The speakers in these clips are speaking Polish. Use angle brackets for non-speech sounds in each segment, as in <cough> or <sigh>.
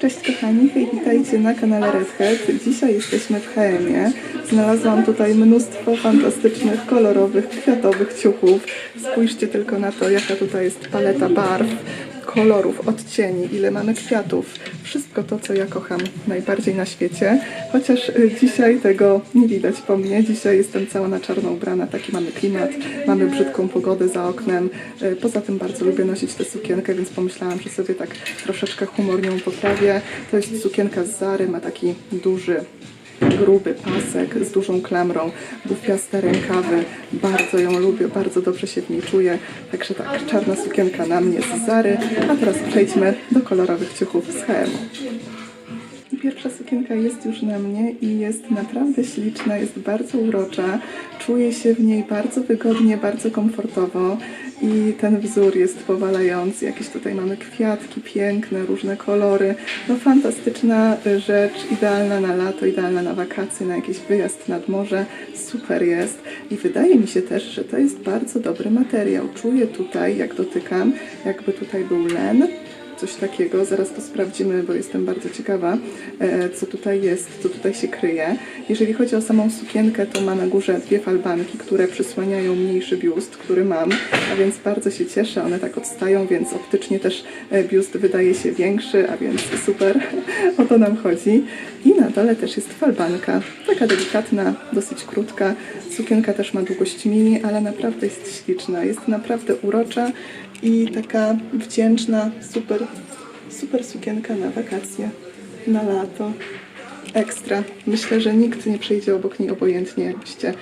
Cześć kochani, witajcie na kanale Redhead. Dzisiaj jesteśmy w HM-ie. Znalazłam tutaj mnóstwo fantastycznych, kolorowych, kwiatowych ciuchów. Spójrzcie tylko na to, jaka tutaj jest paleta barw, kolorów, odcieni, ile mamy kwiatów. Wszystko to, co ja kocham najbardziej na świecie. Chociaż y, dzisiaj tego nie widać po mnie. Dzisiaj jestem cała na czarno ubrana, taki mamy klimat. Mamy brzydką pogodę za oknem. Y, Poza tym bardzo lubię nosić tę sukienkę, więc pomyślałam, że sobie tak troszeczkę humor nią poprawię. To jest sukienka z Zary, ma taki duży gruby pasek z dużą klamrą, bufiaste rękawy. Bardzo ją lubię, bardzo dobrze się w niej czuję. Także tak, czarna sukienka na mnie z Zary. A teraz przejdźmy do kolorowych ciuchów z H&M. Pierwsza sukienka jest już na mnie i jest naprawdę śliczna, jest bardzo urocza. Czuję się w niej bardzo wygodnie, bardzo komfortowo i ten wzór jest powalający. Jakieś tutaj mamy kwiatki piękne, różne kolory. No fantastyczna y, rzecz, idealna na lato, idealna na wakacje, na jakiś wyjazd nad morze. Super jest. I wydaje mi się też, że to jest bardzo dobry materiał. Czuję tutaj, jak dotykam, jakby tutaj był len coś takiego. Zaraz to sprawdzimy, bo jestem bardzo ciekawa, e, co tutaj jest, co tutaj się kryje. Jeżeli chodzi o samą sukienkę, to ma na górze dwie falbanki, które przysłaniają mniejszy biust, który mam, a więc bardzo się cieszę. One tak odstają, więc optycznie też e, biust wydaje się większy, a więc super. <laughs> O to nam chodzi. I na dole też jest falbanka, taka delikatna, dosyć krótka. Sukienka też ma długość mini, ale naprawdę jest śliczna. Jest naprawdę urocza i taka wdzięczna, super, super sukienka na wakacje, na lato. Ekstra. Myślę, że nikt nie przejdzie obok niej obojętnie, jakbyście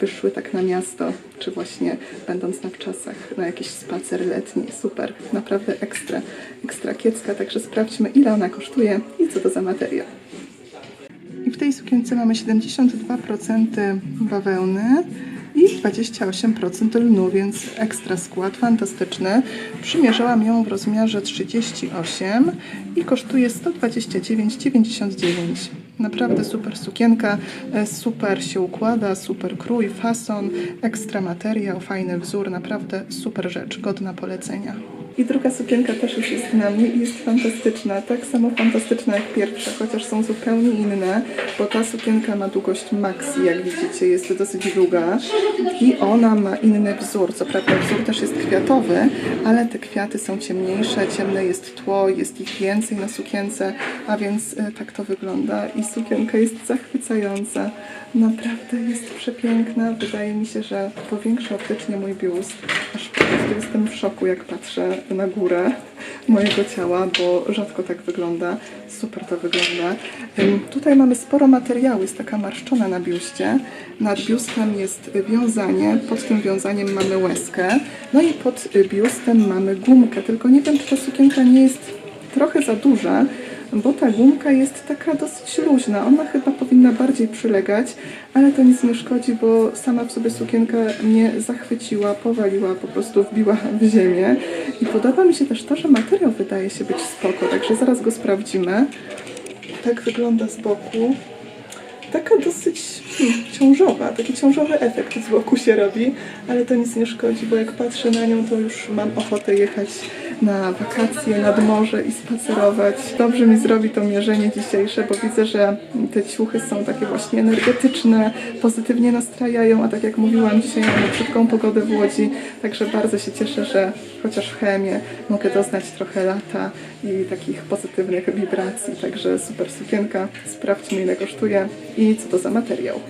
wyszły tak na miasto, czy właśnie będąc na wczasach, na jakiś spacer letni. Super. Naprawdę ekstra. Ekstra kiecka, także sprawdźmy ile ona kosztuje i co to za materiał. W tej sukience mamy 72% bawełny i 28% lnu, więc ekstra skład, fantastyczny. Przymierzałam ją w rozmiarze 38 i kosztuje 129,99. Naprawdę super sukienka, e, super się układa, super krój, fason, ekstra materiał, fajny wzór, naprawdę super rzecz, godna polecenia. I druga sukienka też już jest na mnie i jest fantastyczna. Tak samo fantastyczna jak pierwsza, chociaż są zupełnie inne, bo ta sukienka ma długość maxi, jak widzicie, jest dosyć długa i ona ma inny wzór. Co prawda wzór też jest kwiatowy, ale te kwiaty są ciemniejsze, ciemne jest tło, jest ich więcej na sukience, a więc e, tak to wygląda i sukienka jest zachwycająca. Naprawdę jest przepiękna. Wydaje mi się, że powiększa optycznie mój biust. Aż po prostu jestem w szoku, jak patrzę na górę mojego ciała, bo rzadko tak wygląda. Super to wygląda. Tutaj mamy sporo materiału, jest taka marszczona na biuście. Nad biustem jest wiązanie, pod tym wiązaniem mamy łezkę, no i pod biustem mamy gumkę, tylko nie wiem, czy ta sukienka nie jest trochę za duża, bo ta gumka jest taka dosyć luźna. Ona chyba powinna bardziej przylegać, ale to nic nie szkodzi, bo sama w sobie sukienka mnie zachwyciła, powaliła, po prostu wbiła w ziemię. I podoba mi się też to, że materiał wydaje się być spoko, także zaraz go sprawdzimy. Tak wygląda z boku. Taka dosyć hmm, ciążowa, taki ciążowy efekt z boku się robi, ale to nic nie szkodzi, bo jak patrzę na nią, to już mam ochotę jechać na wakacje nad morze i spacerować. Dobrze mi zrobi to mierzenie dzisiejsze, bo widzę, że te ciuchy są takie właśnie energetyczne, pozytywnie nastrajają, a tak jak mówiłam, dzisiaj mamy brzydką pogodę w Łodzi, także bardzo się cieszę, że chociaż w chemie mogę doznać trochę lata i takich pozytywnych wibracji, także super sukienka. Sprawdźmy ile kosztuje i co to za materiał.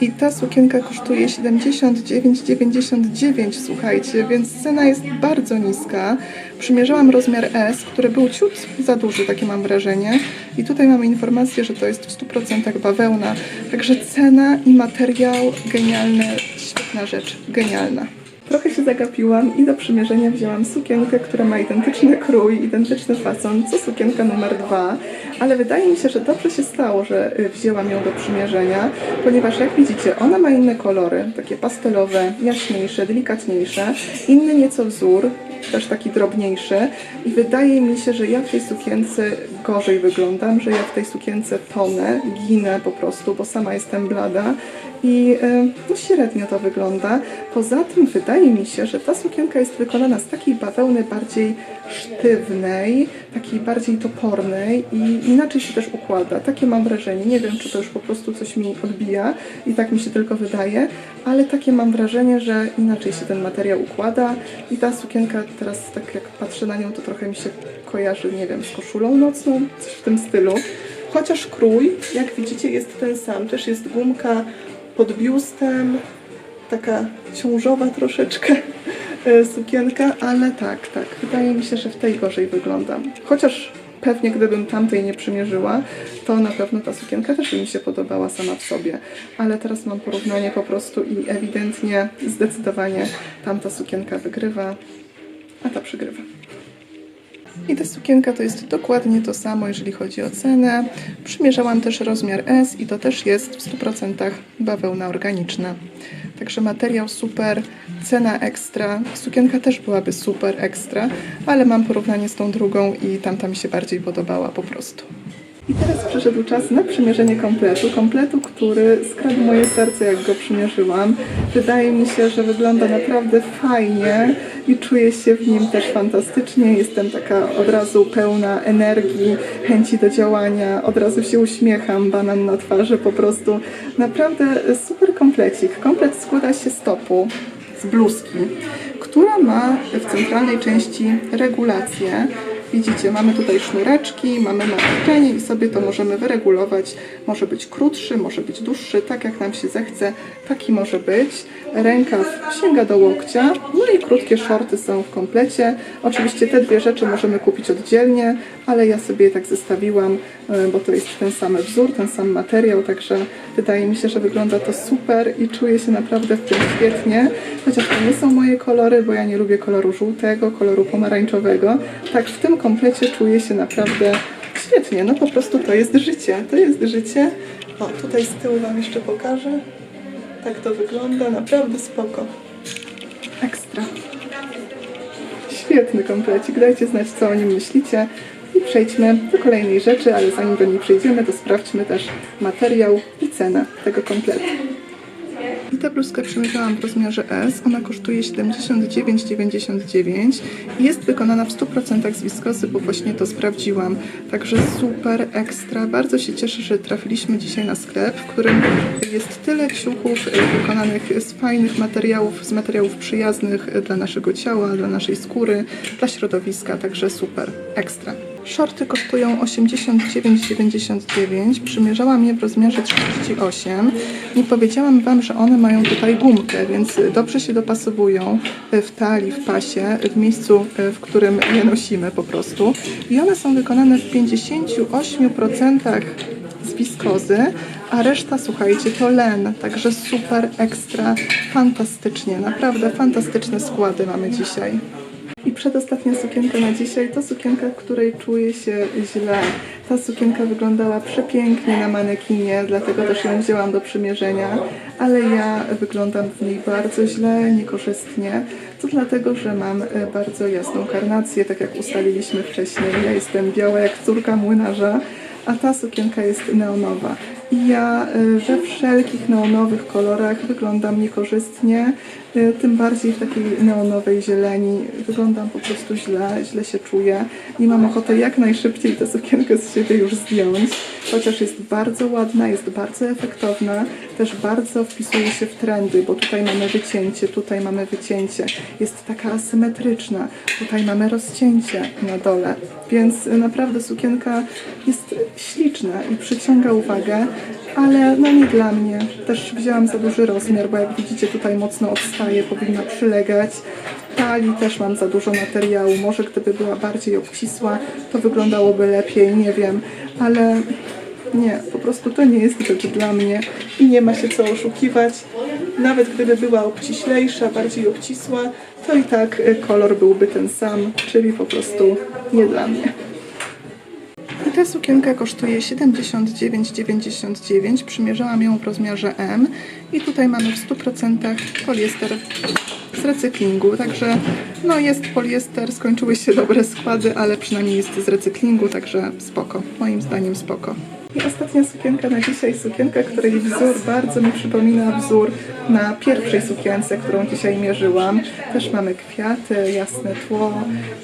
I ta sukienka kosztuje 79,99, słuchajcie, więc cena jest bardzo niska. Przymierzałam rozmiar S, który był ciut za duży, takie mam wrażenie. I tutaj mamy informację, że to jest w 100% bawełna. Także cena i materiał genialne, świetna rzecz, genialna. Trochę się zagapiłam i do przymierzenia wzięłam sukienkę, która ma identyczny krój, identyczny fason, co sukienka numer dwa, ale wydaje mi się, że dobrze się stało, że y, wzięłam ją do przymierzenia, ponieważ jak widzicie, ona ma inne kolory, takie pastelowe, jaśniejsze, delikatniejsze, inny nieco wzór, też taki drobniejszy. I wydaje mi się, że ja w tej sukience gorzej wyglądam, że ja w tej sukience tonę, ginę po prostu, bo sama jestem blada i e, no, średnio to wygląda. Poza tym wydaje mi się, że ta sukienka jest wykonana z takiej bawełny bardziej sztywnej, takiej bardziej topornej i inaczej się też układa. Takie mam wrażenie. Nie wiem, czy to już po prostu coś mi odbija i tak mi się tylko wydaje, ale takie mam wrażenie, że inaczej się ten materiał układa i ta sukienka teraz tak jak patrzę na nią, to trochę mi się kojarzy, nie wiem, z koszulą nocną, coś w tym stylu. Chociaż krój, jak widzicie, jest ten sam. Też jest gumka pod biustem, taka ciążowa troszeczkę e, sukienka, ale tak, tak, wydaje mi się, że w tej gorzej wyglądam. Chociaż pewnie gdybym tamtej nie przymierzyła, to na pewno ta sukienka też by mi się podobała sama w sobie. Ale teraz mam porównanie po prostu i ewidentnie, zdecydowanie tamta sukienka wygrywa, a ta przegrywa. I ta sukienka to jest dokładnie to samo, jeżeli chodzi o cenę. Przymierzałam też rozmiar S i to też jest w 100% bawełna organiczna. Także materiał super, cena ekstra. Sukienka też byłaby super ekstra, ale mam porównanie z tą drugą i tamta mi się bardziej podobała po prostu. I teraz przyszedł czas na przymierzenie kompletu. Kompletu, który skradł moje serce, jak go przymierzyłam. Wydaje mi się, że wygląda naprawdę fajnie i czuję się w nim też fantastycznie. Jestem taka od razu pełna energii, chęci do działania. Od razu się uśmiecham, banan na twarzy po prostu. Naprawdę super komplecik. Komplet składa się z topu, z bluzki, która ma w centralnej części regulację. Widzicie, mamy tutaj sznureczki, mamy napięcie i sobie to możemy wyregulować. Może być krótszy, może być dłuższy, tak jak nam się zechce, taki może być. Rękaw sięga do łokcia, no i krótkie shorty są w komplecie. Oczywiście te dwie rzeczy możemy kupić oddzielnie, ale ja sobie je tak zestawiłam, bo to jest ten sam wzór, ten sam materiał, także wydaje mi się, że wygląda to super i czuję się naprawdę w tym świetnie. Chociaż to nie są moje kolory, bo ja nie lubię koloru żółtego, koloru pomarańczowego. Tak w tym komplecie czuję się naprawdę świetnie. No po prostu to jest życie. To jest życie. O, tutaj z tyłu Wam jeszcze pokażę. Tak to wygląda. Naprawdę spoko. Ekstra. Świetny komplecik. Dajcie znać, co o nim myślicie. I przejdźmy do kolejnej rzeczy, ale zanim do niej przejdziemy, to sprawdźmy też materiał i cenę tego kompletu. I tę bluzkę przymierzałam w rozmiarze S. Ona kosztuje 79,99 i jest wykonana w 100% z wiskozy, bo właśnie to sprawdziłam. Także super, ekstra. Bardzo się cieszę, że trafiliśmy dzisiaj na sklep, w którym jest tyle kciuchów e, wykonanych z fajnych materiałów, z materiałów przyjaznych dla naszego ciała, dla naszej skóry, dla środowiska. Także super, ekstra. Shorty kosztują 89,99. Przymierzałam je w rozmiarze 38. Nie powiedziałam Wam, że one mają tutaj gumkę, więc dobrze się dopasowują w talii, w pasie, w miejscu, w którym je nosimy po prostu. I one są wykonane w 58% z wiskozy, a reszta, słuchajcie, to len. Także super, ekstra, fantastycznie. Naprawdę fantastyczne składy mamy dzisiaj. I przedostatnia sukienka na dzisiaj to sukienka, w której czuję się źle. Ta sukienka wyglądała przepięknie na manekinie, dlatego też ją wzięłam do przymierzenia, ale ja wyglądam w niej bardzo źle, niekorzystnie. To dlatego, że mam e, bardzo jasną karnację, tak jak ustaliliśmy wcześniej. Ja jestem biała jak córka młynarza, a ta sukienka jest neonowa. I ja y, we wszelkich neonowych kolorach wyglądam niekorzystnie, tym bardziej w takiej neonowej zieleni. Wyglądam po prostu źle, źle się czuję i mam ochotę jak najszybciej tę sukienkę z siebie już zdjąć, chociaż jest bardzo ładna, jest bardzo efektowna, też bardzo wpisuje się w trendy, bo tutaj mamy wycięcie, tutaj mamy wycięcie, jest taka asymetryczna, tutaj mamy rozcięcie na dole, więc naprawdę sukienka jest śliczna i przyciąga uwagę, ale no nie dla mnie. Też wzięłam za duży rozmiar, bo jak widzicie tutaj mocno odstaje, powinna przylegać. W talii też mam za dużo materiału. Może gdyby była bardziej obcisła, to wyglądałoby lepiej, nie wiem, ale nie, po prostu to nie jest rzecz dla mnie i nie ma się co oszukiwać. Nawet gdyby była obciślejsza, bardziej obcisła, to i tak y, kolor byłby ten sam, czyli po prostu nie dla mnie. Ta sukienka kosztuje 79,99. Przymierzałam ją w rozmiarze M i tutaj mamy w 100% poliester z recyklingu, także no jest poliester, skończyły się dobre składy, ale przynajmniej jest z recyklingu, także spoko, moim zdaniem spoko. I ostatnia sukienka na dzisiaj, sukienka, której wzór bardzo mi przypomina wzór na pierwszej sukience, którą dzisiaj mierzyłam. Też mamy kwiaty, jasne tło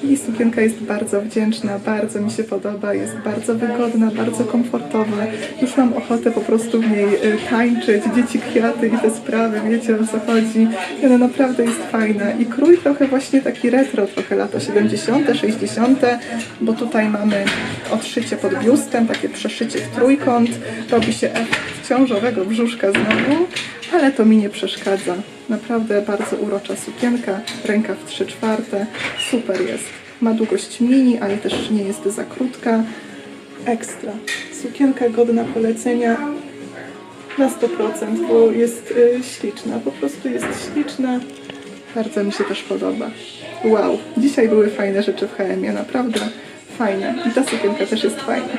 i sukienka jest bardzo wdzięczna, bardzo mi się podoba, jest bardzo wygodna, bardzo komfortowa. Już mam ochotę po prostu w niej y, tańczyć, dzieci kwiaty i te sprawy, wiecie o co chodzi. Ona naprawdę jest fajna i krój trochę właśnie taki retro, trochę lata 70., 60., bo tutaj mamy odszycie pod biustem, takie przeszycie w trójkąt, robi się efekt ciążowego brzuszka znowu, ale to mi nie przeszkadza. Naprawdę bardzo urocza sukienka, rękaw 3 czwarte, super jest. Ma długość mini, ale też nie jest za krótka. Ekstra. Sukienka godna polecenia na 100%, bo jest y, śliczna, po prostu jest śliczna. Bardzo mi się też podoba. Wow, dzisiaj były fajne rzeczy w HM, naprawdę fajne. I ta sukienka też jest fajna.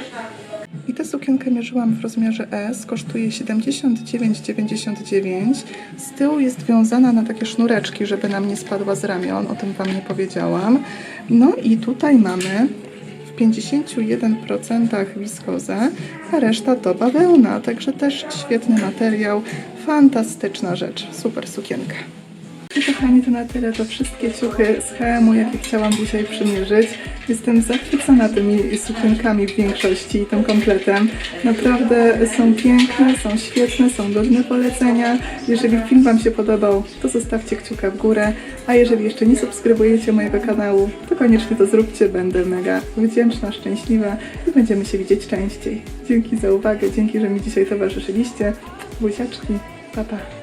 I tę sukienkę mierzyłam w rozmiarze S, kosztuje 79,99. Z tyłu jest wiązana na takie sznureczki, żeby nam nie spadła z ramion, o tym Wam nie powiedziałam. No i tutaj mamy w 51% wiskozę, a reszta to bawełna, także też świetny materiał, fantastyczna rzecz, super sukienka. I kochani, to na tyle, to wszystkie ciuchy z HM-u, jakie chciałam dzisiaj przymierzyć. Jestem zachwycona tymi sukienkami w większości i tym kompletem. Naprawdę są piękne, są świetne, są godne polecenia. Jeżeli film Wam się podobał, to zostawcie kciuka w górę, a jeżeli jeszcze nie subskrybujecie mojego kanału, to koniecznie to zróbcie, będę mega wdzięczna, szczęśliwa i będziemy się widzieć częściej. Dzięki za uwagę, dzięki, że mi dzisiaj towarzyszyliście. Buziaczki, pa pa.